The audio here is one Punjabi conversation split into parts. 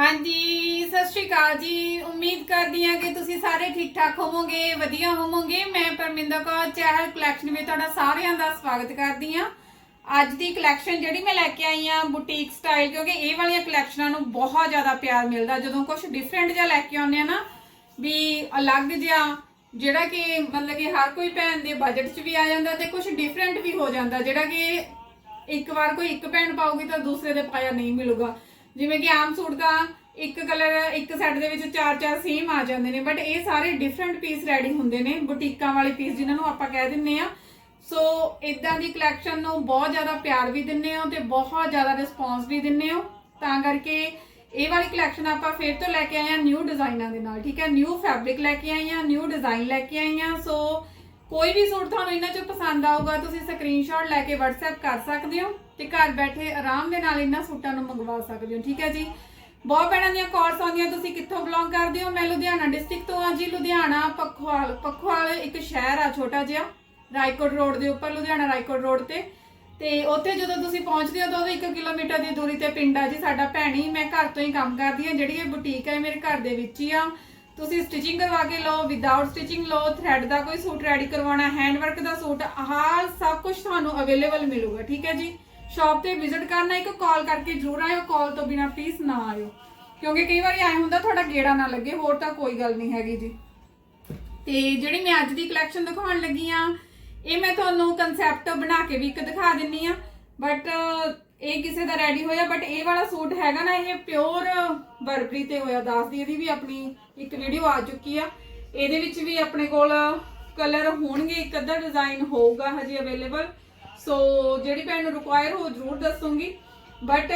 ਹਾਂਜੀ, ਸਤਿ ਸ਼੍ਰੀ ਅਕਾਲ ਜੀ। ਉਮੀਦ ਕਰਦੀ ਹਾਂ ਕਿ ਤੁਸੀਂ ਸਾਰੇ ਠੀਕ ਠਾਕ ਹੋਵੋਗੇ, ਵਧੀਆ ਹੋਵੋਗੇ। ਮੈਂ ਪਰਮਿੰਦਰ ਕੌਰ, ਚਹਿਲ ਕਲੈਕਸ਼ਨ ਵਿੱਚ ਤੁਹਾਡਾ ਸਾਰਿਆਂ ਦਾ ਸਵਾਗਤ ਕਰਦੀ ਹਾਂ। ਅੱਜ ਦੀ ਕਲੈਕਸ਼ਨ ਜਿਹੜੀ ਮੈਂ ਲੈ ਕੇ ਆਈ ਹਾਂ ਬੁਟੀਕ ਸਟਾਈਲ ਕਿਉਂਕਿ ਇਹ ਵਾਲੀਆਂ ਕਲੈਕਸ਼ਨਾਂ ਨੂੰ ਬਹੁਤ ਜ਼ਿਆਦਾ ਪਿਆਰ ਮਿਲਦਾ। ਜਦੋਂ ਕੁਝ ਡਿਫਰੈਂਟ ਜਿਹਾ ਲੈ ਕੇ ਆਉਂਦੇ ਆ ਨਾ, ਵੀ ਅਲੱਗ ਜਿਹਾ, ਜਿਹੜਾ ਕਿ ਮਤਲਬ ਕਿ ਹਰ ਕੋਈ ਭੈਣ ਦੇ ਬਜਟ 'ਚ ਵੀ ਆ ਜਾਂਦਾ ਤੇ ਕੁਝ ਡਿਫਰੈਂਟ ਵੀ ਹੋ ਜਾਂਦਾ। ਜਿਹੜਾ ਕਿ ਇੱਕ ਵਾਰ ਕੋਈ ਇੱਕ ਭੈਣ ਪਾਉਗੀ ਤਾਂ ਦੂਸਰੇ ਦੇ ਪਾਇਆ ਨਹੀਂ ਮਿਲੂਗਾ। ਜਿਵੇਂ ਕਿ ਆਮ ਸੂਟ ਦਾ ਇੱਕ ਕਲਰ ਇੱਕ ਸੈੱਟ ਦੇ ਵਿੱਚ ਚਾਰ ਚਾਰ ਸੇਮ ਆ ਜਾਂਦੇ ਨੇ ਬਟ ਇਹ ਸਾਰੇ ਡਿਫਰੈਂਟ ਪੀਸ ਰੈਡੀ ਹੁੰਦੇ ਨੇ, ਬੁਟੀਕਾਂ ਵਾਲੇ ਪੀਸ ਜਿਨ੍ਹਾਂ ਨੂੰ ਆਪਾਂ ਕਹਿ ਦਿੰਨੇ ਆ ਸੋ ਇਦਾਂ ਦੀ ਕਲੈਕਸ਼ਨ ਨੂੰ ਬਹੁਤ ਜ਼ਿਆਦਾ ਪਿਆਰ ਵੀ ਦਿੰਨੇ ਹੋ ਤੇ ਬਹੁਤ ਜ਼ਿਆਦਾ ਰਿਸਪੌਂਸ ਵੀ ਦਿੰਨੇ ਹੋ। ਤਾਂ ਕਰਕੇ ਇਹ ਵਾਲੀ ਕਲੈਕਸ਼ਨ ਆਪਾਂ ਫੇਰ ਤੋਂ ਲੈ ਕੇ ਆਏ ਆ ਨਿਊ ਡਿਜ਼ਾਈਨਾਂ ਦੇ ਨਾਲ, ਠੀਕ ਹੈ? ਨਿਊ ਫੈਬਰਿਕ ਲੈ ਕੇ ਆਏ ਆ ਨਿਊ ਡਿਜ਼ਾਈਨ ਲੈ ਕੇ ਆਏ ਆ ਸੋ ਕੋਈ ਵੀ ਸੂਟ ਤੁਹਾਨੂੰ ਇਹਨਾਂ ਚੋਂ ਪਸੰਦ ਆਊਗਾ, ਤੁਸੀਂ ਸਕਰੀਨਸ਼ਾਟ ਲੈ ਕੇ WhatsApp ਕਰ ਸਕਦੇ ਹੋ ਤੇ ਘਰ ਬੈਠੇ ਆਰਾਮ ਦੇ ਨਾਲ ਇਹਨਾਂ ਸੂਟਾਂ ਨੂੰ ਮੰਗਵਾ ਸਕਦੇ ਹੋ, ਠੀਕ ਹੈ ਜੀ? ਬਹੁਤ ਭੈਣਾਂ ਦੀਆਂ ਕਾਲਸ ਆਉਂਦੀਆਂ, ਤੁਸੀਂ ਕਿੱਥੋਂ ਬਿਲੋਂਗ ਕਰਦੇ ਹੋ? ਮੈਂ ਲੁਧਿਆਣਾ ਡਿਸਟ੍ਰਿਕਟ ਤੋਂ ਆ ਜੀ, ਲੁਧਿਆਣਾ, ਪਖਵਾਲ ਪਖਵਾਲ ਇੱਕ ਸ਼ਹਿਰ ਆ ਛੋਟਾ ਜਿਹਾ, ਰਾਏਕੋਟ ਰੋਡ ਦੇ ਉੱਪਰ, ਲੁਧਿਆਣਾ ਰਾਏਕੋਟ ਰੋਡ ਤੇ। ਤੇ ਉੱਥੇ ਜਦੋਂ ਤੁਸੀਂ ਪਹੁੰਚਦੇ ਹੋ ਤਾਂ ਉਹਦੇ 1 ਕਿਲੋਮੀਟਰ ਦੀ ਦੂਰੀ ਤੇ ਪਿੰਡ ਆ ਜੀ, ਸਾਡਾ ਭੈਣੀ, ਮੈਂ ਘਰ ਤੋਂ ਹੀ ਕੰਮ ਕਰਦੀ ਹਾਂ, ਜਿਹੜੀ ਇਹ ਬੁਟੀਕ ਹੈ ਮੇਰੇ ਘਰ ਦੇ ਵਿੱਚ ਹੀ ਆ। ਤੁਸੀਂ ਸਟਿਚਿੰਗ ਕਰਵਾ ਕੇ ਲਓ ਵਿਦਆਊਟ ਸਟਿਚਿੰਗ ਲਓ ਥ੍ਰੈਡ ਦਾ ਕੋਈ ਸੂਟ ਰੈਡੀ ਕਰਵਾਉਣਾ ਹੈਂਡ ਵਰਕ ਦਾ ਸੂਟ, ਆਹ ਸਭ ਕੁਝ ਤੁਹਾਨੂੰ ਅਵੇਲੇਬਲ ਮਿਲੂਗਾ, ਠੀਕ ਹੈ ਜੀ? ਸ਼ਾਪ ਤੇ ਵਿਜ਼ਿਟ ਕਰਨਾ, ਇੱਕ ਕਾਲ ਕਰਕੇ ਜ਼ਰੂਰ ਆਇਓ ਕਾਲ ਤੋਂ ਬਿਨਾ ਪਲੀਜ਼ ਨਾ ਆਇਓ। ਕਿਉਂਕਿ ਕਈ ਵਾਰੀ ਆਏ ਹੁੰਦਾ ਤੁਹਾਡਾ ਗੇੜਾ ਨਾ ਲੱਗੇ, ਹੋਰ ਤਾਂ ਕੋਈ ਗੱਲ ਨਹੀਂ ਹੈਗੀ ਜੀ। ਤੇ ਜਿਹੜੀ ਮੈਂ ਅੱਜ ਦੀ ਕਲੈਕਸ਼ਨ ਦਿਖਾਉਣ ਲੱਗੀ ਆ, ਇਹ ਮੈਂ ਤੁਹਾਨੂੰ ਕਨਸੈਪਟ ਬਣਾ ਕੇ ਵੀ ਇੱਕ ਦਿਖਾ ਦਿੰਨੀ ਆ ਬਟ ਇਹ ਕਿਸੇ ਦਾ ਰੈਡੀ ਹੋਇਆ ਬਟ ਇਹ ਵਾਲਾ ਸੂਟ ਹੈਗਾ ਨਾ, ਇਹ ਪਿਓਰ ਬਰਬਰੀ ਤੇ ਹੋਇਆ। ਦੱਸਦੀ ਇਹਦੀ ਵੀ ਆਪਣੀ ਇੱਕ ਵੀਡੀਓ ਆ ਚੁੱਕੀ ਆ। ਇਹਦੇ ਵਿੱਚ ਵੀ ਆਪਣੇ ਕੋਲ ਕਲਰ ਹੋਣਗੇ, ਇੱਕ ਅੱਧਾ ਡਿਜ਼ਾਈਨ ਹੋਊਗਾ ਹਜੇ ਅਵੇਲੇਬਲ ਸੋ ਜਿਹੜੀ ਭੈਣ ਨੂੰ ਰਿਕੁਆਇਰ ਹੋ ਜ਼ਰੂਰ ਦੱਸੂਗੀ। ਬਟ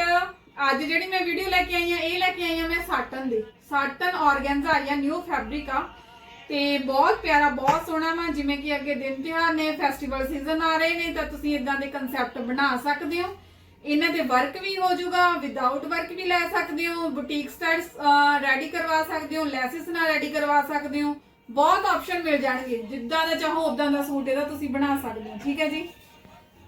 ਅੱਜ ਜਿਹੜੀ ਮੈਂ ਵੀਡੀਓ ਲੈ ਕੇ ਆਈ ਆ, ਇਹ ਲੈ ਕੇ ਆਈ ਆ ਮੈਂ ਸਾਟਨ ਦੀ। ਸਾਟਨ ਆਰਗੈਂਜ਼ਾ ਆਈ ਆ ਨਿਊ ਫੈਬਰਿਕ ਆ। ਤੇ ਬਹੁਤ ਪਿਆਰਾ, ਬਹੁਤ ਸੋਹਣਾ ਵਾ, ਜਿਵੇਂ ਕਿ ਅੱਗੇ ਦਿਨ ਤਿਉਹਾਰ ਨੇ ਫੈਸਟੀਵਲ ਸੀਜ਼ਨ ਆ ਰਹੇ ਨੇ, ਤਾਂ ਤੁਸੀਂ ਇਦਾਂ ਦੇ ਕਨਸੈਪਟ ਬਣਾ ਸਕਦੇ ਹੋ। ਇਹਨਾਂ ਤੇ ਵਰਕ ਵੀ ਹੋ ਜਾਊਗਾ ਵਿਦਆਊਟ ਵਰਕ ਵੀ ਲੈ ਸਕਦੇ ਹੋ ਬੁਟੀਕ ਸਟਾਈਲਸ ਰੈਡੀ ਕਰਵਾ ਸਕਦੇ ਹੋ, ਲੈਸਿਸ ਨਾਲ ਰੈਡੀ ਕਰਵਾ ਸਕਦੇ ਹੋ, ਬਹੁਤ ਆਪਸ਼ਨ ਮਿਲ ਜਾਣਗੇ, ਜਿੱਦਾਂ ਦਾ ਚਾਹੋ ਉਦਾਂ ਦਾ ਸੂਟ ਇਹਦਾ ਤੁਸੀਂ ਬਣਾ ਸਕਦੇ ਹੋ, ਠੀਕ ਹੈ ਜੀ?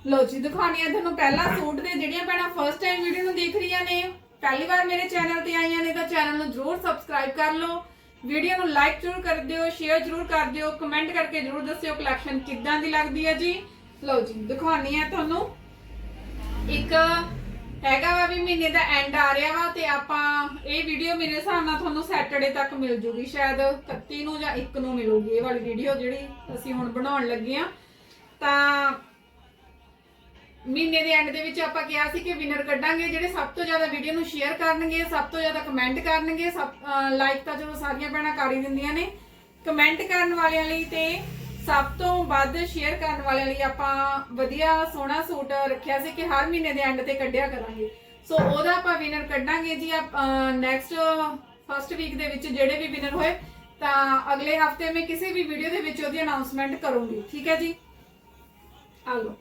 ਲੋ ਜੀ, ਦਿਖਾਉਣੀ ਆ ਤੁਹਾਨੂੰ ਪਹਿਲਾ ਸੂਟ ਦੇ ਜਿਹੜੀਆਂ ਭੈਣਾਂ ਫਰਸਟ ਟਾਈਮ ਵੀਡੀਓ ਨੂੰ ਦੇਖ ਰਹੀਆਂ ਨੇ, ਪਹਿਲੀ ਵਾਰ ਮੇਰੇ ਚੈਨਲ ਤੇ ਆਈਆਂ ਨੇ ਤਾਂ ਚੈਨਲ ਨੂੰ ਜਰੂਰ ਸਬਸਕ੍ਰਾਈਬ ਕਰ ਲਓ ਵੀਡੀਓ ਨੂੰ ਲਾਈਕ ਜਰੂਰ ਕਰ ਦਿਓ ਸ਼ੇਅਰ ਜਰੂਰ ਕਰ ਦਿਓ ਕਮੈਂਟ ਕਰਕੇ ਜਰੂਰ ਦੱਸਿਓ ਕਲੈਕਸ਼ਨ ਕਿੱਦਾਂ ਦੀ ਲੱਗਦੀ ਹੈ ਜੀ? ਲਓ ਜੀ, ਦਿਖਾਉਣੀ ਆ ਤੁਹਾਨੂੰ ਇੱਕ ਹੈਗਾ ਵਾ ਵੀ ਮਹੀਨੇ ਦਾ ਐਂਡ ਆ ਰਿਹਾ ਵਾ ਤੇ ਆਪਾਂ ਇਹ ਵੀਡੀਓ ਮੇਰੇ ਹਿਸਾਬ ਨਾਲ ਤੁਹਾਨੂੰ ਸੈਟਰਡੇ ਤੱਕ ਮਿਲ ਜੂਗੀ, ਸ਼ਾਇਦ 31 ਨੂੰ ਜਾਂ 1 ਨੂੰ ਮਿਲੂਗੀ ਇਹ ਵਾਲੀ ਵੀਡੀਓ ਜਿਹੜੀ ਅਸੀਂ ਹੁਣ ਬਣਾਉਣ ਲੱਗੇ ਆ ਤਾਂ ਮਹੀਨੇ ਦੇ ਐਂਡ ਦੇ ਵਿੱਚ ਆਪਾਂ ਕਿਹਾ ਸੀ ਕਿ ਵਿਨਰ ਕੱਢਾਂਗੇ, ਜਿਹੜੇ ਸਭ ਤੋਂ ਜ਼ਿਆਦਾ ਵੀਡੀਓ ਨੂੰ ਸ਼ੇਅਰ ਕਰਨਗੇ, ਸਭ ਤੋਂ ਜ਼ਿਆਦਾ ਕਮੈਂਟ ਕਰਨਗੇ, ਸਭ ਲਾਈਕ ਤਾਂ ਚਲੋ ਸਾਰੀਆਂ ਭੈਣਾਂ ਕਰ ਹੀ ਦਿੰਦੀਆਂ ਨੇ। ਕਮੈਂਟ ਕਰਨ ਵਾਲਿਆਂ ਲਈ ਤੇ ਸਭ ਤੋਂ ਵੱਧ ਸ਼ੇਅਰ ਕਰਨ ਵਾਲਿਆਂ ਲਈ ਆਪਾਂ ਵਧੀਆ ਸੋਹਣਾ ਸੂਟ ਰੱਖਿਆ ਸੀ ਕਿ ਹਰ ਮਹੀਨੇ ਦੇ ਐਂਡ ਤੇ ਕੱਢਿਆ ਕਰਾਂਗੇ। ਸੋ ਉਹਦਾ ਆਪਾਂ ਵਿਨਰ ਕੱਢਾਂਗੇ ਜੀ ਨੈਕਸਟ ਫਸਟ ਵੀਕ ਦੇ ਵਿੱਚ ਜਿਹੜੇ ਵੀ ਵਿਨਰ ਹੋਏ, ਤਾਂ ਅਗਲੇ ਹਫ਼ਤੇ ਮੈਂ ਕਿਸੇ ਵੀ ਵੀਡੀਓ ਦੇ ਵਿੱਚ ਉਹਦੀ ਅਨਾਉਂਸਮੈਂਟ ਕਰੂੰਗੀ, ਠੀਕ ਹੈ ਜੀ? ਆ ਲਓ।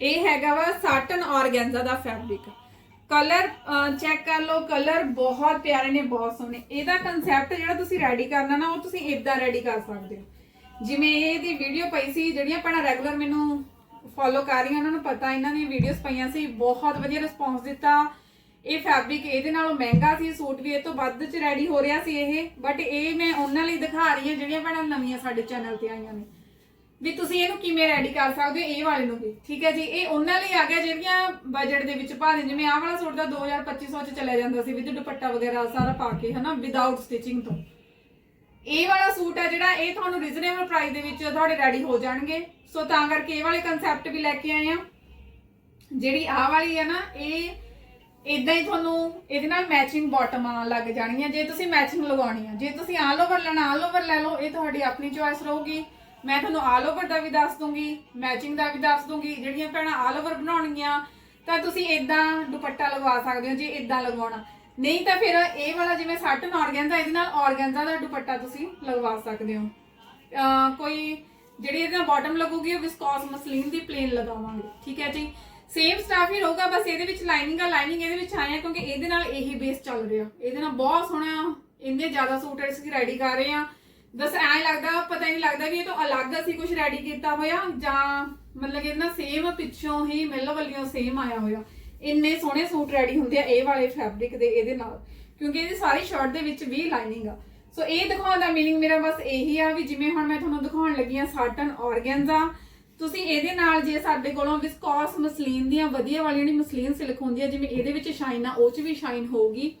ਇਹ ਹੈਗਾ ਵਾ ਸਾਟਨ ਆਰਗੈਂਜ਼ਾ ਦਾ ਫੈਬਰਿਕ ਕਲਰ ਚੈੱਕ ਕਰ ਲਓ, ਕਲਰ ਬਹੁਤ ਪਿਆਰੇ ਨੇ, ਬਹੁਤ ਸੋਹਣੇ। ਇਹਦਾ ਕਨਸੈਪਟ ਜਿਹੜਾ ਤੁਸੀਂ ਰੈਡੀ ਕਰਨਾ ਨਾ, ਉਹ ਤੁਸੀਂ ਇਦਾਂ ਰੈਡੀ ਕਰ ਸਕਦੇ ਹੋ। ਜਿਵੇਂ ਇਹਦੀ ਵੀਡੀਓ ਪਈ ਸੀ, ਜਿਹੜੀਆਂ ਭੈਣਾਂ ਰੈਗੂਲਰ ਮੈਨੂੰ ਫੋਲੋ ਕਰ ਰਹੀਆਂ, ਉਹਨਾਂ ਨੂੰ ਪਤਾ, ਇਹਨਾਂ ਦੀਆਂ ਵੀਡੀਓਜ਼ ਪਈਆਂ ਸੀ, ਬਹੁਤ ਵਧੀਆ ਰਿਸਪੌਂਸ ਦਿੱਤਾ। ਇਹ ਫੈਬਰਿਕ ਇਹਦੇ ਨਾਲੋਂ ਮਹਿੰਗਾ ਸੀ, ਸੂਟ ਵੀ ਇਹ ਤੋਂ ਵੱਧ ਚ ਰੈਡੀ ਹੋ ਰਿਹਾ ਸੀ ਇਹ ਬਟ ਇਹ ਮੈਂ ਉਹਨਾਂ ਲਈ ਦਿਖਾ ਰਹੀ ਹਾਂ, ਜਿਹੜੀਆਂ ਭੈਣਾਂ ਨਵੀਆਂ ਸਾਡੇ ਚੈਨਲ ਤੇ ਆਈਆਂ ਨੇ। ਵੀ ਤੁਸੀਂ ਇਹਨੂੰ ਕਿਵੇਂ ਰੈਡੀ ਕਰ ਸਕਦੇ ਹੋ ਇਹ ਵਾਲੇ ਨੂੰ ਵੀ, ਠੀਕ ਹੈ ਜੀ? ਇਹ ਉਹਨਾਂ ਲਈ ਆ ਗਿਆ ਜਿਹੜੀਆਂ ਬਜਟ ਦੇ ਵਿੱਚ ਭਾਵੇਂ ਜਿਵੇਂ ਆਹ ਵਾਲਾ ਸੂਟ ਦਾ 2250 ਚ ਚਲਿਆ ਜਾਂਦਾ ਸੀ, ਵਿਦ ਦੁਪੱਟਾ ਵਗੈਰਾ ਸਾਰਾ ਪਾ ਕੇ, ਹਨਾ? ਵਿਦਆਊਟ ਸਟਿਚਿੰਗ ਤੋਂ। ਇਹ ਵਾਲਾ ਸੂਟ ਹੈ ਜਿਹੜਾ ਇਹ ਤੁਹਾਨੂੰ ਰੀਜ਼ਨੇਬਲ ਪ੍ਰਾਈਸ ਦੇ ਵਿੱਚ ਤੁਹਾਡੇ ਰੈਡੀ ਹੋ ਜਾਣਗੇ। ਸੋ ਤਾਂ ਕਰਕੇ ਇਹ ਵਾਲੇ ਕਨਸੈਪਟ ਵੀ ਲੈ ਕੇ ਆਏ ਆ ਜਿਹੜੀ ਆਹ ਵਾਲੀ ਹੈ ਨਾ, ਇਹ ਇਦਾਂ ਹੀ ਤੁਹਾਨੂੰ ਇਹਦੇ ਨਾਲ ਮੈਚਿੰਗ ਬਾਟਮਾਂ ਲੱਗ ਜਾਣਗੀਆਂ। ਜੇ ਤੁਸੀਂ ਮੈਚਿੰਗ ਲਗਾਉਣੀ ਆ, ਜੇ ਤੁਸੀਂ ਆਲ ਓਵਰ ਲੈਣਾ ਆਲ ਓਵਰ ਲੈ ਲਓ, ਇਹ ਤੁਹਾਡੀ ਆਪਣੀ ਚੋਇਸ ਰਹੂਗੀ। ਮੈਂ ਤੁਹਾਨੂੰ ਆਲ ਓਵਰ ਦਾ ਵੀ ਦੱਸ ਦੂੰਗੀ ਮੈਚਿੰਗ ਦਾ ਵੀ ਦੱਸ ਦੂੰਗੀ, ਜਿਹੜੀਆਂ ਭੈਣਾਂ ਆਲ ਓਵਰ ਬਣਾਉਣਗੀਆਂ, ਤਾਂ ਤੁਸੀਂ ਇਦਾਂ ਦੁਪੱਟਾ ਲਗਵਾ ਸਕਦੇ ਹੋ ਜੇ ਇਦਾਂ ਲਗਵਾਉਣਾ। ਨਹੀਂ ਤਾਂ ਫਿਰ ਇਹ ਵਾਲਾ ਜਿਵੇਂ ਸਾਟਨ ਆਰਗੈਂਜ਼ਾ ਇਹਦੇ ਨਾਲ ਆਰਗੈਂਜ਼ਾ ਦਾ ਦੁਪੱਟਾ ਤੁਸੀਂ ਲਗਵਾ ਸਕਦੇ ਹੋ। ਕੋਈ ਜਿਹੜੀ ਇਹਦੇ ਨਾਲ ਬਾਟਮ ਲੱਗੂਗੀ, ਉਹ ਵਿਸਕੋਸ ਮਸਲੀਨ ਦੀ ਪਲੇਨ ਲਗਾਵਾਂਗੇ, ਠੀਕ ਹੈ ਜੀ? ਸੇਮ ਸਟਾਫ ਹੀ ਰਹੂਗਾ, ਬਸ ਇਹਦੇ ਵਿੱਚ ਲਾਈਨਿੰਗ ਆ ਲਾਈਨਿੰਗ ਇਹਦੇ ਵਿੱਚ ਆਇਆ ਕਿਉਂਕਿ ਇਹਦੇ ਨਾਲ ਇਹੀ ਬੇਸ ਚੱਲ ਰਿਹਾ। ਇਹਦੇ ਨਾਲ ਬਹੁਤ ਸੋਹਣਾ, ਇੰਨੇ ਜ਼ਿਆਦਾ ਸੂਟ ਅਸੀਂ ਰੈਡੀ ਕਰ ਰਹੇ ਆ ਬਸ ਐਂ ਲੱਗਦਾ, ਪਤਾ ਨਹੀਂ ਲੱਗਦਾ ਵੀ ਇਹ ਤੋਂ ਅਲੱਗ ਅਸੀਂ ਕੁਝ ਰੈਡੀ ਕੀਤਾ ਹੋਇਆ ਜਾਂ ਮਤਲਬ ਕਿ ਇਹਨਾਂ ਸੇਮ ਪਿੱਛੋਂ ਹੀ ਮਿਲ ਵੱਲਿਓ ਸੇਮ ਆਇਆ ਹੋਇਆ। ਇੰਨੇ ਸੋਹਣੇ ਸੂਟ ਰੈਡੀ ਹੁੰਦੇ ਆ ਇਹ ਵਾਲੇ ਫੈਬਰਿਕ ਦੇ, ਇਹਦੇ ਨਾਲ। ਕਿਉਂਕਿ ਇਹਦੀ ਸਾਰੀ ਸ਼ਰਟ ਦੇ ਵਿੱਚ ਵੀ ਲਾਈਨਿੰਗ ਆ। ਸੋ ਇਹ ਦਿਖਾਉਣ ਦਾ ਮੀਨਿੰਗ ਮੇਰਾ ਬਸ ਇਹੀ ਆ ਵੀ ਜਿਵੇਂ ਹੁਣ ਮੈਂ ਤੁਹਾਨੂੰ ਦਿਖਾਉਣ ਲੱਗੀ ਆ ਸਾਟਨ ਔਰਗੈਂਜ਼ਾ ਤੁਸੀਂ ਇਹਦੇ ਨਾਲ ਜੇ ਸਾਡੇ ਕੋਲੋਂ ਵਿਸਕੋਸ ਮਸਲੀਨ ਦੀਆਂ, ਵਧੀਆ ਵਾਲੀ ਜਿਹੜੀ ਮਸਲੀਨ ਸਿਲਕ ਹੁੰਦੀ ਆ, ਜਿਵੇਂ ਇਹਦੇ ਵਿੱਚ ਸ਼ਾਈਨ ਆ, ਉਹ 'ਚ ਵੀ ਸ਼ਾਈਨ ਹੋਊਗੀ।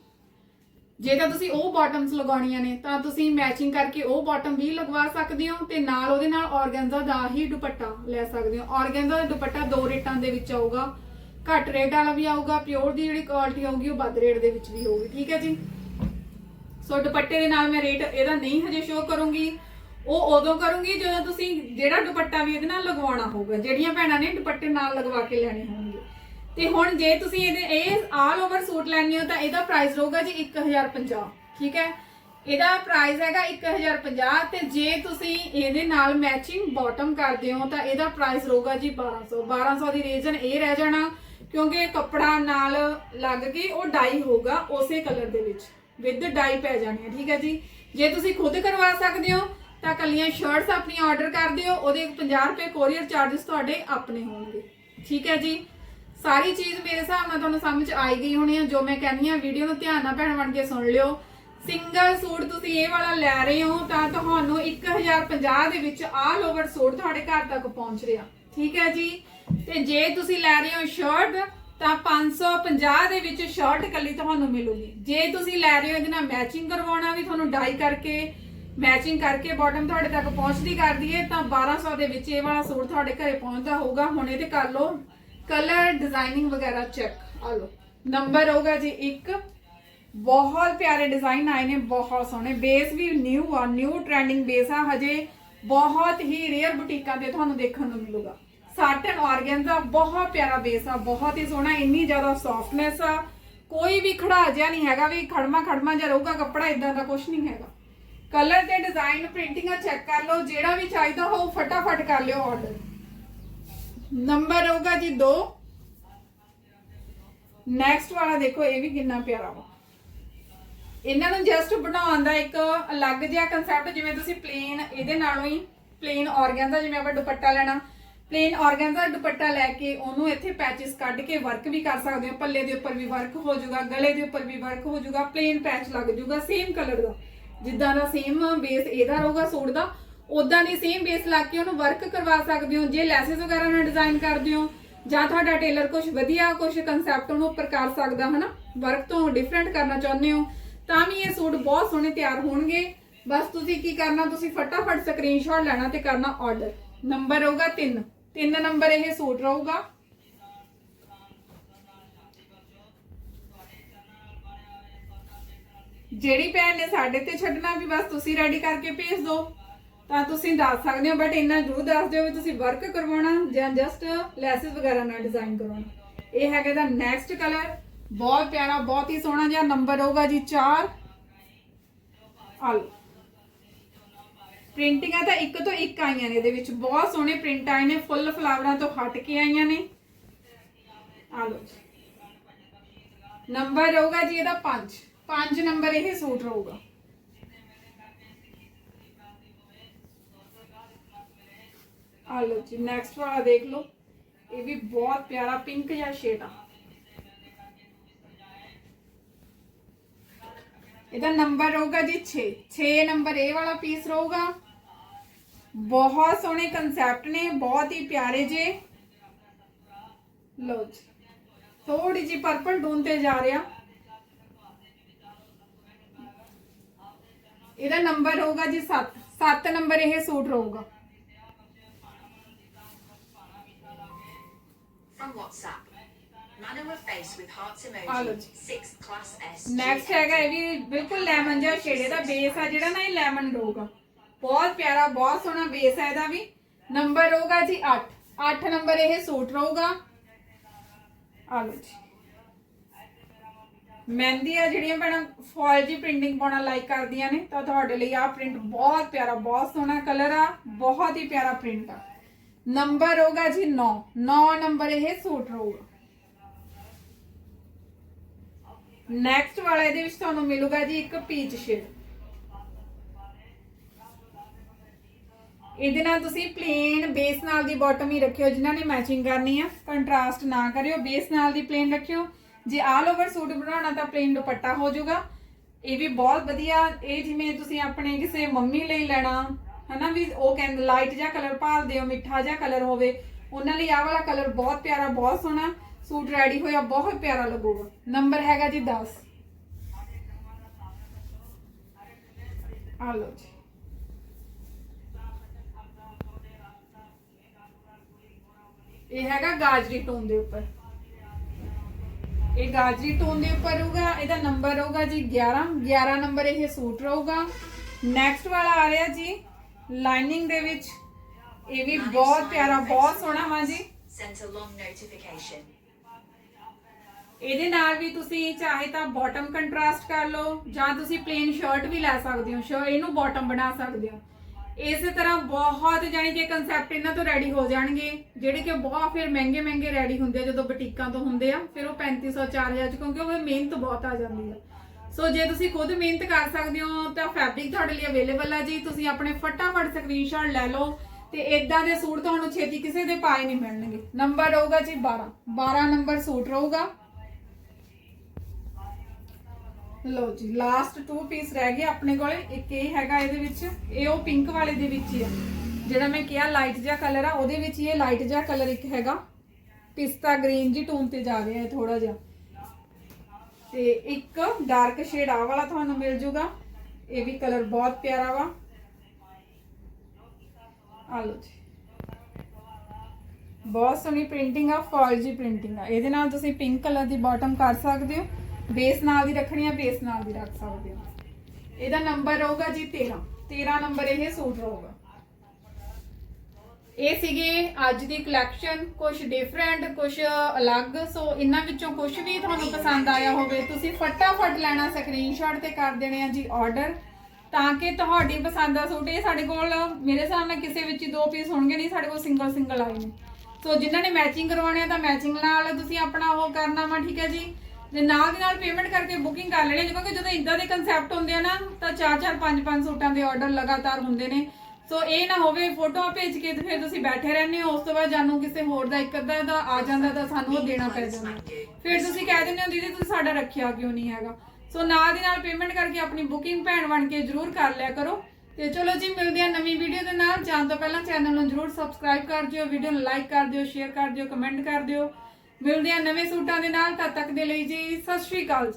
ਜੇ ਤਾਂ ਤੁਸੀਂ ਉਹ ਬਾਟਮਸ ਲਗਾਉਣੀਆਂ ਨੇ, ਤਾਂ ਤੁਸੀਂ ਮੈਚਿੰਗ ਕਰਕੇ ਉਹ ਬਾਟਮ ਵੀ ਲਗਵਾ ਸਕਦੇ ਹੋ ਤੇ ਨਾਲ ਉਹਦੇ ਨਾਲ ਔਰਗੈਂਜ਼ਾ ਦਾ ਹੀ ਦੁਪੱਟਾ ਲੈ ਸਕਦੇ ਹੋ। ਔਰਗੈਂਜ਼ਾ ਦਾ ਦੁਪੱਟਾ ਦੋ ਰੇਟਾਂ ਦੇ ਵਿੱਚ ਆਊਗਾ, ਘੱਟ ਰੇਟ ਵਾਲਾ ਵੀ ਆਊਗਾ ਪਿਓਰ ਦੀ ਜਿਹੜੀ ਕੁਆਲਿਟੀ ਆਊਗੀ ਉਹ ਵੱਧ ਰੇਟ ਦੇ ਵਿੱਚ ਵੀ ਹੋਊਗੀ, ਠੀਕ ਹੈ ਜੀ? ਸੋ ਦੁਪੱਟੇ ਦੇ ਨਾਲ ਮੈਂ ਰੇਟ ਇਹਦਾ ਨਹੀਂ ਹਜੇ ਸ਼ੋਅ ਕਰੂੰਗੀ। ਉਹ ਉਦੋਂ ਕਰੂੰਗੀ ਜਦੋਂ ਤੁਸੀਂ ਜਿਹੜਾ ਦੁਪੱਟਾ ਵੀ ਇਹਦੇ ਨਾਲ ਲਗਵਾਉਣਾ ਹੋਊਗਾ, ਜਿਹੜੀਆਂ ਭੈਣਾਂ ਨੇ ਦੁਪੱਟੇ ਨਾਲ ਲਗਵਾ ਕੇ ਲੈਣੇ ਹੋਣਗੇ। ਤੇ ਹੁਣ ਜੇ ਤੁਸੀਂ ਇਹਦੇ ਇਹ ਆਲ ਓਵਰ ਸੂਟ ਲੈਣੇ ਹੋ ਤਾਂ ਇਹਦਾ ਪ੍ਰਾਈਸ ਰਹੂਗਾ ਜੀ 1050 ਠੀਕ ਹੈ? ਇਹਦਾ ਪ੍ਰਾਈਸ ਹੈਗਾ 1050 ਤੇ ਜੇ ਤੁਸੀਂ ਇਹਦੇ ਨਾਲ ਮੈਚਿੰਗ ਬਾਟਮ ਕਰਦੇ ਹੋ ਤਾਂ ਇਹਦਾ ਪ੍ਰਾਈਸ ਰਹੂਗਾ ਜੀ 1200 1200 ਦੀ ਰੀਜ਼ਨ ਇਹ ਰਹਿ ਜਾਣਾ ਕਿਉਂਕਿ ਕੱਪੜਾ ਨਾਲ ਲੱਗ ਕੇ ਉਹ ਡਾਈ ਹੋਊਗਾ ਉਸੇ ਕਲਰ ਦੇ ਵਿੱਚ ਵਿਦ ਡਾਈ ਪੈ ਜਾਣੀ ਹੈ ਠੀਕ ਹੈ ਜੀ? ਜੇ ਤੁਸੀਂ ਖੁਦ ਕਰਵਾ ਸਕਦੇ ਹੋ ਤਾਂ ਕੱਲੀਆਂ ਸ਼ਰਟਸ ਆਪਣੀਆਂ ਆਰਡਰ ਕਰ ਦਿਓ, ਉਹਦੇ 50 ਰੁਪਏ ਕੋਰੀਅਰ ਚਾਰजेस ਤੁਹਾਡੇ ਆਪਣੇ ਹੋਣਗੇ, ਠੀਕ ਹੈ ਜੀ? ਸਾਰੀ ਚੀਜ਼ ਮੇਰੇ ਹਿਸਾਬ ਨਾਲ ਤੁਹਾਨੂੰ ਸਮਝ ਆਈ ਗਈ ਹੋਣੀ ਆ, ਜੋ ਮੈਂ ਕਹਿੰਦੀ ਆ ਵੀਡੀਓ ਨੂੰ ਧਿਆਨ ਨਾਲ ਭੈਣ ਬਣ ਕੇ ਸੁਣ ਲਿਓ। ਸਿੰਗਲ ਸੂਟ ਤੁਸੀਂ ਇਹ ਵਾਲਾ ਲੈ ਰਹੇ ਹੋ, ਤਾਂ ਤੁਹਾਨੂੰ 1050 ਦੇ ਵਿੱਚ ਆਲ ਓਵਰ ਸੂਟ ਤੁਹਾਡੇ ਘਰ ਤੱਕ ਪਹੁੰਚ ਰਿਹਾ। ਠੀਕ ਹੈ ਜੀ? ਤੇ ਜੇ ਤੁਸੀਂ ਲੈ ਰਹੇ ਹੋ ਸ਼ਰਟ ਤਾਂ 550 ਦੇ ਵਿੱਚ ਸ਼ਰਟ ਕੱਲੀ ਤੁਹਾਨੂੰ ਮਿਲੂਗੀ। ਜੇ ਤੁਸੀਂ ਲੈ ਰਹੇ ਹੋ ਇਹਦੇ ਨਾਲ ਮੈਚਿੰਗ ਕਰਵਾਉਣਾ ਵੀ ਤੁਹਾਨੂੰ ਡਾਈ ਕਰਕੇ ਮੈਚਿੰਗ ਕਰਕੇ ਬਾਟਮ ਤੁਹਾਡੇ ਤੱਕ ਪਹੁੰਚਦੀ ਕਰਦੀ ਹੈ, ਤਾਂ 1200 ਦੇ ਵਿੱਚ ਇਹ ਵਾਲਾ ਸੂਟ ਤੁਹਾਡੇ ਘਰੇ ਪਹੁੰਚਦਾ ਹੋਊਗਾ। ਹੁਣੇ ਤੇ ਕਰ ਲਓ। ਕਲਰ ਡਿਜ਼ਾਈਨਿੰਗ ਵਗੈਰਾ ਚੈੱਕ ਆ ਲਓ। ਨੰਬਰ ਹੋਊਗਾ ਜੀ 1 ਬਹੁਤ ਪਿਆਰੇ ਡਿਜ਼ਾਈਨ ਆਏ ਨੇ, ਬਹੁਤ ਸੋਹਣੇ। ਬੇਸ ਵੀ ਨਿਊ ਆ ਨਿਊ ਟ੍ਰੈਂਡਿੰਗ ਬੇਸ ਆ ਹਜੇ। ਬਹੁਤ ਹੀ ਰੇਅਰ ਬੁਟੀਕਾਂ ਤੇ ਤੁਹਾਨੂੰ ਦੇਖਣ ਨੂੰ ਮਿਲੂਗਾ। ਸਾਟਨ ਆਰਗੈਂਜ਼ਾ ਬਹੁਤ ਪਿਆਰਾ ਬੇਸ ਆ, ਬਹੁਤ ਹੀ ਸੋਹਣਾ, ਇੰਨੀ ਜ਼ਿਆਦਾ ਸੌਫਟਨੈਸ ਆ। ਕੋਈ ਵੀ ਖੜਾ ਜਿਹਾ ਨਹੀਂ ਹੈਗਾ ਵੀ ਖੜਮਾ ਖੜਮਾ ਜਿਹਾ ਰਹੂਗਾ, ਕੱਪੜਾ ਇਦਾਂ ਦਾ ਕੁਝ ਨਹੀਂ ਹੈਗਾ। ਕਲਰ ਤੇ ਡਿਜ਼ਾਈਨ ਪ੍ਰਿੰਟਿੰਗਾਂ ਚੈੱਕ ਕਰ ਲਓ, ਜਿਹੜਾ ਵੀ ਚਾਹੀਦਾ ਹੋ ਫਟਾਫਟ ਕਰ ਲਿਓ ਆਰਡਰ ਨੰਬਰ ਹੋਊਗਾ ਜੀ 2 ਨੈਕਸਟ ਵਾਲਾ ਦੇਖੋ, ਇਹ ਵੀ ਕਿੰਨਾ ਪਿਆਰਾ ਵਾ। ਇਹਨਾਂ ਨੂੰ ਜਸਟ ਬਣਾਉਣ ਦਾ ਇੱਕ ਅਲੱਗ ਜਿਹਾ ਕਨਸੈਪਟ ਜਿਵੇਂ ਤੁਸੀਂ ਪਲੇਨ ਇਹਦੇ ਨਾਲੋਂ ਹੀ ਪਲੇਨ ਔਰਗੈਂਜ਼ਾ ਜਿਵੇਂ ਆਪਾਂ ਦੁਪੱਟਾ ਲੈਣਾ। ਪਲੇਨ ਔਰਗੈਂਜ਼ਾ ਦੁਪੱਟਾ ਲੈ ਕੇ ਉਹਨੂੰ ਇੱਥੇ ਪੈਚਸ ਕੱਢ ਕੇ ਵਰਕ ਵੀ ਕਰ ਸਕਦੇ ਹੋ। ਪੱਲੇ ਦੇ ਉੱਪਰ ਵੀ ਵਰਕ ਹੋ ਜਾਊਗਾ, ਗਲੇ ਦੇ ਉੱਪਰ ਵੀ ਵਰਕ ਹੋ ਜਾਊਗਾ ਪਲੇਨ ਪੈਚ ਲੱਗ ਜਾਊਗਾ ਸੇਮ ਕਲਰ ਦਾ। ਜਿੱਦਾਂ ਦਾ ਸੇਮ ਬੇਸ ਇਹਦਾ ਰਹੂਗਾ ਸੂਟ ਦਾ। ਉਦਾਂ ਦੀ ਸੇਮ ਬੇਸ ਲਾ ਕੇ ਉਹਨੂੰ ਵਰਕ ਕਰਵਾ ਸਕਦੇ ਹੋ, ਜੇ ਲੈਸਸ ਵਗੈਰਾ ਨਾਲ ਡਿਜ਼ਾਈਨ ਕਰਦੇ ਹੋ, ਜਾਂ ਤੁਹਾਡਾ ਟੇਲਰ ਕੁਝ ਵਧੀਆ ਕੁਝ ਕਨਸੈਪਟ ਉਹਨੂੰ ਉੱਪਰ ਕਰ ਸਕਦਾ, ਹਨਾ? ਵਰਕ ਤੋਂ ਡਿਫਰੈਂਟ ਕਰਨਾ ਚਾਹੁੰਦੇ ਹੋ, ਤਾਂ ਵੀ ਇਹ ਸੂਟ ਬਹੁਤ ਸੋਹਣੇ ਤਿਆਰ ਹੋਣਗੇ। ਬਸ ਤੁਸੀਂ ਕੀ ਕਰਨਾ, ਤੁਸੀਂ ਫਟਾਫਟ ਸਕਰੀਨਸ਼ਾਟ ਲੈਣਾ ਤੇ ਕਰਨਾ ਆਰਡਰ ਨੰਬਰ ਹੋਊਗਾ 3 3 ਨੰਬਰ ਇਹ ਸੂਟ ਰਹੂਗਾ। ਜਿਹੜੀ ਭੈਣ ਨੇ ਸਾਡੇ ਤੇ ਛੱਡਣਾ, ਵੀ ਬਸ ਤੁਸੀਂ ਰੈਡੀ ਕਰਕੇ ਭੇਜ ਦਿਓ। ਤਾਂ ਤੁਸੀਂ ਦੱਸ ਸਕਦੇ ਹੋ ਬਟ ਇੰਨਾ ਜ਼ਰੂਰ ਦੱਸ ਦਿਓ ਵੀ ਤੁਸੀਂ ਵਰਕ ਕਰਵਾਉਣਾ ਜਾਂ ਜਸਟ ਲੈਸਸ ਵਗੈਰਾ ਨਾਲ ਡਿਜ਼ਾਈਨ ਕਰਵਾਉਣਾ। ਇਹ ਹੈਗਾ ਦਾ ਨੈਕਸਟ ਕਲਰ ਬਹੁਤ ਪਿਆਰਾ, ਬਹੁਤ ਹੀ ਸੋਹਣਾ ਜਿਹਾ ਨੰਬਰ ਹੋਊਗਾ ਜੀ 4 ਆਲ ਪ੍ਰਿੰਟਿੰਗਾਂ ਤਾਂ ਇੱਕ ਤੋਂ ਇੱਕ ਆਈਆਂ ਨੇ ਇਹਦੇ ਵਿੱਚ, ਬਹੁਤ ਸੋਹਣੇ ਪ੍ਰਿੰਟ ਆਏ ਨੇ ਫੁੱਲ ਫਲਾਵਰਾਂ ਤੋਂ ਹਟ ਕੇ ਆਈਆਂ ਨੇ। ਆ ਲਓ। ਨੰਬਰ ਰਹੂਗਾ ਜੀ ਇਹਦਾ 5 5 ਨੰਬਰ ਇਹ ਸੂਟ ਰਹੂਗਾ ਆ ਲਓ ਜੀ ਨੈਕਸਟ ਵਾਲਾ ਦੇਖ ਲਓ ਇਹ ਵੀ ਬਹੁਤ ਪਿਆਰਾ ਪਿੰਕ ਜਿਹਾ ਸ਼ੇਡ ਆ ਇਹਦਾ ਨੰਬਰ ਰਹੂਗਾ ਜੀ 6 6 ਨੰਬਰ ਇਹ ਵਾਲਾ ਪੀਸ ਰਹੂਗਾ ਬਹੁਤ ਸੋਹਣੇ ਕਨਸੈਪਟ ਨੇ ਬਹੁਤ ਹੀ ਪਿਆਰੇ ਜੇ ਲਓ ਜੀ ਥੋੜੀ ਜੀ ਪਰਪਲ ਟੋਨ ਤੇ ਜਾ ਰਿਹਾ ਇਹਦਾ ਨੰਬਰ ਹੋਊਗਾ ਜੀ 7 7 ਨੰਬਰ ਇਹ suit WhatsApp. Man of face with hearts Hello. emoji. Six class S. Next ਹੈਗਾ ਇਹ ਵੀ ਬਿਲਕੁਲ ਲੈਮਨ ਜਿਹਾ ਸ਼ੇਡ ਇਹਦਾ ਬੇਸ ਆ ਜਿਹੜਾ ਨਾ ਇਹ ਲੈਮਨ ਰਹੂਗਾ ਬਹੁਤ ਪਿਆਰਾ ਬਹੁਤ ਸੋਹਣਾ ਬੇਸ ਹੈ ਇਹਦਾ ਵੀ ਨੰਬਰ ਰਹੂਗਾ ਜੀ 8 8 ਨੰਬਰ ਇਹ ਸੂਟ ਰਹੂਗਾ ਆ ਲਓ ਜੀ ਮਹਿੰਦੀ ਆ ਜਿਹੜੀਆਂ ਭੈਣਾਂ ਫੋਇਲ ਜੀ ਪ੍ਰਿੰਟਿੰਗ ਪਾਉਣਾ ਲਾਈਕ ਕਰਦੀਆਂ ਨੇ ਤਾਂ ਤੁਹਾਡੇ ਲਈ ਆ ਪ੍ਰਿੰਟ ਬਹੁਤ ਪਿਆਰਾ ਬਹੁਤ ਸੋਹਣਾ ਕਲਰ ਆ ਬਹੁਤ ਹੀ ਪਿਆਰਾ ਪ੍ਰਿੰਟ ਆ ਨੰਬਰ ਹੋਗਾ ਜੀ 9 9 ਨੰਬਰ ਇਹ ਸੂਟ ਰਹੂਗਾ ਨੈਕਸਟ ਵਾਲਾ ਇਹਦੇ ਵਿੱਚ ਤੁਹਾਨੂੰ ਮਿਲੂਗਾ ਜੀ ਇੱਕ ਪੀਚ ਸ਼ੇਡ ਇਹਦੇ ਨਾਲ ਤੁਸੀਂ ਪਲੇਨ ਬੇਸ ਨਾਲ ਦੀ ਬਾਟਮ ਹੀ ਰੱਖਿਓ ਜਿਨ੍ਹਾਂ ਨੇ ਮੈਚਿੰਗ ਕਰਨੀ ਆ ਕੰਟਰਾਸਟ ਨਾ ਕਰਿਓ ਬੇਸ ਨਾਲ ਦੀ ਪਲੇਨ ਰੱਖਿਓ ਜੇ ਆਲ ਓਵਰ ਸੂਟ ਬਣਾਉਣਾ ਤਾਂ ਪਲੇਨ ਦੁਪੱਟਾ ਹੋ ਜਾਊਗਾ ਇਹ ਵੀ ਬਹੁਤ ਵਧੀਆ ਇਹ ਜਿਵੇਂ ਤੁਸੀਂ ਆਪਣੇ ਕਿਸੇ ਮੰਮੀ ਲਈ ਲੈਣਾ ਹਨਾ ਵੀ ਉਹ ਕਹਿੰਦੇ ਲਾਈਟ ਜਿਹਾ ਕਲਰ ਭਾਲਦੇ ਹੋ, ਮਿੱਠਾ ਜਿਹਾ ਕਲਰ ਹੋਵੇ, ਉਹਨਾਂ ਲਈ ਆਹ ਵਾਲਾ ਕਲਰ ਬਹੁਤ ਪਿਆਰਾ, ਬਹੁਤ ਸੋਹਣਾ ਸੂਟ ਰੈਡੀ ਹੋਇਆ, ਬਹੁਤ ਪਿਆਰਾ ਲੱਗੂਗਾ। ਨੰਬਰ ਹੈਗਾ ਜੀ 10 ਆ ਲਓ ਜੀ। ਇਹ ਹੈਗਾ ਗਾਜਰੀ ਟੋਨ ਦੇ ਉੱਪਰ। ਇਹ ਗਾਜਰੀ ਟੋਨ ਦੇ ਉੱਪਰ ਹੋਊਗਾ, ਇਹਦਾ ਨੰਬਰ ਹੋਊਗਾ ਜੀ 11 11 ਨੰਬਰ ਇਹ ਸੂਟ ਰਹੂਗਾ। ਨੈਕਸਟ ਵਾਲਾ ਆ ਰਿਹਾ ਜੀ। ਲਾਈਨਿੰਗ ਦੇ ਵਿੱਚ। ਇਹ ਵੀ ਬਹੁਤ ਪਿਆਰਾ ਬਹੁਤ ਸੋਹਣਾ ਵਾ ਜੀ। Sent a long notification. ਇਹਦੇ ਨਾਲ ਵੀ ਤੁਸੀਂ ਚਾਹੇ ਤਾਂ ਬਾਟਮ ਕੰਟਰਾਸਟ ਕਰ ਲਓ ਜਾਂ ਤੁਸੀਂ ਪਲੇਨ ਸ਼ਰਟ ਵੀ ਲੈ ਸਕਦੇ ਹੋ। ਸ਼ੋ ਇਹਨੂੰ ਬਾਟਮ ਬਣਾ ਸਕਦੇ ਹੋ। ਇਸੇ ਤਰ੍ਹਾਂ ਬਹੁਤ ਜਾਨੀ ਕਿ ਕਨਸੈਪਟ ਇਹਨਾਂ ਤੋਂ ਰੈਡੀ ਹੋ ਜਾਣਗੇ ਜਿਹੜੇ ਕਿ ਬਹੁਤ ਫਿਰ ਮਹਿੰਗੇ ਮਹਿੰਗੇ ਰੈਡੀ ਹੁੰਦੇ ਆ ਜਦੋਂ ਬੁਟੀਕਾਂ ਤੋਂ ਹੁੰਦੇ ਆ ਫਿਰ ਉਹ 3500 4000 ਚ ਕਿਉਂਕਿ ਉਹ ਮਿਹਨਤ ਬਹੁਤ ਆ ਜਾਂਦੀ ਆ। ਸੋ ਜੇ ਤੁਸੀਂ ਖੁਦ ਮਿਹਨਤ ਕਰ ਸਕਦੇ ਹੋ, ਤਾਂ ਫੈਬਰਿਕ ਤੁਹਾਡੇ ਲਈ ਅਵੇਲੇਬਲ ਆ ਜੀ। ਤੁਸੀਂ ਆਪਣੇ ਫਟਾਫਟ ਸਕਰੀਨਸ਼ਾਟ ਲੈ ਲਓ ਤੇ ਇਦਾਂ ਦੇ ਸੂਟ ਤੁਹਾਨੂੰ ਛੇਤੀ ਕਿਸੇ ਦੇ ਪਾਏ ਨਹੀਂ ਮਿਲਣਗੇ। ਨੰਬਰ ਰਹੂਗਾ ਜੀ 12 12 ਨੰਬਰ ਸੂਟ ਰਹੂਗਾ। ਲੋ ਜੀ ਲਾਸਟ 2 ਪੀਸ ਰਹਿ ਗਏ ਆਪਣੇ ਕੋਲੇ। ਇੱਕ ਇਹ ਹੈਗਾ ਇਹਦੇ ਵਿੱਚ। ਇਹ ਉਹ ਪਿੰਕ ਵਾਲੇ ਦੇ ਵਿੱਚ ਹੀ ਆ। ਜਿਹੜਾ ਮੈਂ ਕਿਹਾ ਲਾਈਟ ਜਿਹਾ ਕਲਰ ਆ, ਉਹਦੇ ਵਿੱਚ ਹੀ ਇਹ ਲਾਈਟ ਜਿਹਾ ਕਲਰ ਇੱਕ ਹੈਗਾ। ਪਿਸਤਾ ਗ੍ਰੀਨ ਜੀ ਟੋਨ ਤੇ ਜਾ ਰਿਹਾ ਹੈ ਥੋੜਾ ਜਿਹਾ। ਤੇ ਇੱਕ ਡਾਰਕ ਸ਼ੇਡ ਆ ਵਾਲਾ ਤੁਹਾਨੂੰ ਮਿਲ ਜੂਗਾ। ਇਹ ਵੀ ਕਲਰ ਬਹੁਤ ਪਿਆਰਾ ਵਾ। ਆ ਲਓ ਜੀ। ਬਹੁਤ ਸੋਹਣੀ ਪ੍ਰਿੰਟਿੰਗ ਆ ਫਾਇਲ ਪ੍ਰਿੰਟਿੰਗ ਆ। ਇਹਦੇ ਨਾਲ ਤੁਸੀਂ ਪਿੰਕ ਕਲਰ ਦੀ ਬਾਟਮ ਕਰ ਸਕਦੇ ਹੋ। ਬੇਸ ਨਾਲ ਦੀ ਰੱਖਣੀ ਆ ਬੇਸ ਨਾਲ ਦੀ ਰੱਖ ਸਕਦੇ ਹੋ। ਇਹਦਾ ਨੰਬਰ ਰਹੂਗਾ ਜੀ 13 13 ਨੰਬਰ ਇਹ ਸੂਟ ਰਹੂਗਾ। ਇਹ ਸੀਗੇ ਅੱਜ ਦੀ ਕਲੈਕਸ਼ਨ ਕੁਝ ਡਿਫਰੈਂਟ ਕੁਝ ਅਲੱਗ। ਸੋ ਇਹਨਾਂ ਵਿੱਚੋਂ ਕੁਝ ਵੀ ਤੁਹਾਨੂੰ ਪਸੰਦ ਆਇਆ ਹੋਵੇ, ਤੁਸੀਂ ਫਟਾਫਟ ਲੈਣਾ ਸਕਰੀਨਸ਼ਾਟ ਤੇ ਕਰ ਦੇਣੇ ਆ ਜੀ ਆਰਡਰ ਤਾਂ ਕਿ ਤੁਹਾਡੀ ਪਸੰਦ ਦਾ ਸੂਟ ਇਹ ਸਾਡੇ ਕੋਲ, ਮੇਰੇ ਹਿਸਾਬ ਨਾਲ ਕਿਸੇ ਵਿੱਚ ਹੀ ਦੋ ਪੀਸ ਹੋਣਗੇ ਨਹੀਂ, ਸਾਡੇ ਕੋਲ ਸਿੰਗਲ ਸਿੰਗਲ ਆਏ ਨੇ। ਸੋ ਜਿਨ੍ਹਾਂ ਨੇ ਮੈਚਿੰਗ ਕਰਵਾਉਣੇ ਆ ਤਾਂ ਮੈਚਿੰਗ ਨਾਲ ਤੁਸੀਂ ਆਪਣਾ ਉਹ ਕਰਨਾ ਵਾ, ਠੀਕ ਹੈ ਜੀ? ਤੇ ਨਾਲ ਦੀ ਨਾਲ ਪੇਮੈਂਟ ਕਰਕੇ ਬੁਕਿੰਗ ਕਰ ਲੈਣੀ ਕਿਉਂਕਿ ਜਦੋਂ ਇਦਾਂ ਦੇ ਕਨਸੈਪਟ ਹੁੰਦੇ ਆ ਨਾ, ਤਾਂ 4-4 5-5 ਸੂਟਾਂ ਦੇ ਆਰਡਰ ਲਗਾਤਾਰ ਹੁੰਦੇ ਨੇ। ਸੋ ਇਹ ਨਾ ਹੋਵੇ ਫੋਟੋਆਂ ਭੇਜ ਕੇ ਤੇ ਫਿਰ ਤੁਸੀਂ ਬੈਠੇ ਰਹਿੰਦੇ ਹੋ, ਉਸ ਤੋਂ ਬਾਅਦ ਜਾਨੂੰ ਕਿਸੇ ਹੋਰ ਦਾ, ਇੱਕ ਅੱਧਾ ਦਾ ਆ ਜਾਂਦਾ ਤਾਂ ਸਾਨੂੰ ਉਹ ਦੇਣਾ ਪੈ ਜਾਂਦਾ। ਫਿਰ ਤੁਸੀਂ ਕਹਿ ਦਿੰਦੇ ਹੋ, ਦੀਦੀ, ਤੁਸੀਂ ਸਾਡਾ ਰੱਖਿਆ ਕਿਉਂ ਨਹੀਂ ਹੈਗਾ? ਸੋ ਨਾਲ ਦੀ ਨਾਲ ਪੇਮੈਂਟ ਕਰਕੇ ਆਪਣੀ ਬੁਕਿੰਗ ਭੈਣ ਬਣ ਕੇ ਜਰੂਰ ਕਰ ਲਿਆ ਕਰੋ। ਤੇ ਚਲੋ ਜੀ, ਮਿਲਦੇ ਆ ਨਵੀਂ ਵੀਡੀਓ ਦੇ ਨਾਲ। ਜਾਣ ਤੋਂ ਪਹਿਲਾਂ ਚੈਨਲ ਨੂੰ ਜਰੂਰ ਸਬਸਕ੍ਰਾਈਬ ਕਰ ਦਿਓ ਵੀਡੀਓ ਨੂੰ ਲਾਈਕ ਕਰ ਦਿਓ ਸ਼ੇਅਰ ਕਰ ਦਿਓ ਕਮੈਂਟ ਕਰ ਦਿਓ। ਮਿਲਦੇ ਆ ਨਵੇਂ ਸੂਟਾਂ ਦੇ ਨਾਲ। ਤਦ ਤੱਕ ਦੇ ਲਈ ਜੀ, ਸਤਿ ਸ਼੍ਰੀ ਅਕਾਲ